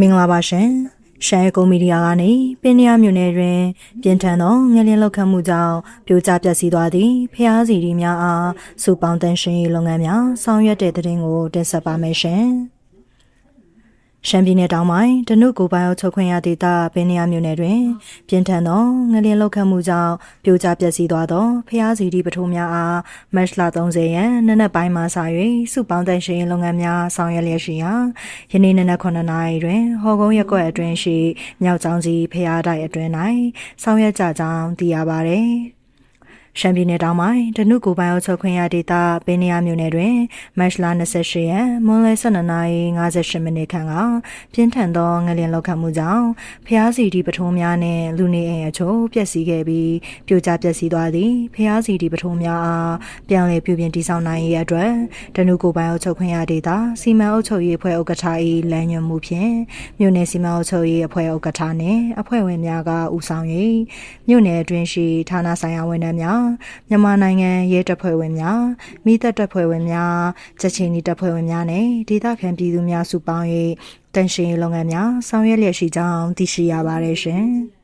မင်္ဂလာပါရှင်ရှမ်းကုမ္မီဒီယာကနေပင်နီယာမြို့နယ်တွင် ပြင်းထန်သောငလျင်လောက်ခတ်မှုကြောင့်ပြိုကျပျက်စီးသွားသည့်ဖျားစီရီများအားစူပေါင်းတန်ရှင်ရေးလုပ်ငန်းများဆောင်ရွက်တဲ့တဲ့တင်ကိုတင်ဆက်ပါမယ်ရှင် ရှမ်းပြည်နယ်တောင်ပိုင်းဒနုကိုပိုင်အုပ်ချုပ်ခွင့်ရဒေသပင်နီယာမြို့နယ်တွင် ပြင်းထန်သောငလျင်လောက်ခတ်မှုကြောင့်ပြိုကျပျက်စီးသွားသောဖျားစီရီပထိုးများအားမတ်လ30ရက်နနက်ပိုင်းမှစ၍စုပေါင်းတန်ရှင်ရေးလုပ်ငန်းများဆောင်ရွက်လျက်ရှိရာယနေ့နနက်9နာရီတွင်ဟော်ကုန်းရက်ကွက်အတွင်းရှိမြောက်ကျောင်းကြီးဖျားတိုက်အတွင်း၌ဆောင်ရွက်ကြကြောင်းသိရပါသည် ရှမ်းပြည်နယ်တောင်ပိုင်းဒနုကိုပိုင်အုပ်ချုပ်ခွင့်ရဒေသပင်နီယာမြို့နယ်တွင်မတ်လ28ရက်မွန်းလယ်12:58မိနစ်ခန့်ကပြင်းထန်သောငလျင်လောက်ခတ်မှုကြောင့်ဖျားစီဒီပထုံးများနှင့်လူနေအိမ်အချို့ပျက်စီးခဲ့ပြီးပြိုကျပျက်စီးသွားသည့်ဖျားစီဒီပထုံးများအားပြန်လည်ပြုပြင်တည်ဆောက်နိုင်ရေးအတွက်ဒနုကိုပိုင်အုပ်ချုပ်ခွင့်ရဒေသစီမံအုပ်ချုပ်ရေးအဖွဲ့ဥက္ကဋ္ဌ၏လမ်းညွှန်မှုဖြင့်မြို့နယ်စီမံအုပ်ချုပ်ရေးအဖွဲ့ဥက္ကဋ္ဌနှင့်အဖွဲ့ဝင်များကဦးဆောင်၍မြို့နယ်အတွင်းရှိဌာနဆိုင်ရာဝန်ထမ်းများမြန်မာနိုင်ငံရဲတပ်ဖွဲ့ဝင်များမိသက်တပ်ဖွဲ့ဝင်များချက်ချင်းဒီတပ်ဖွဲ့ဝင်များနဲ့ဒေသခံပြည်သူများစုပေါင်း၍တန်ရှင်ရေးလုပ်ငန်းများဆောင်ရွက်လျက်ရှိကြောင်းသိရှိရပါတယ်ရှင်။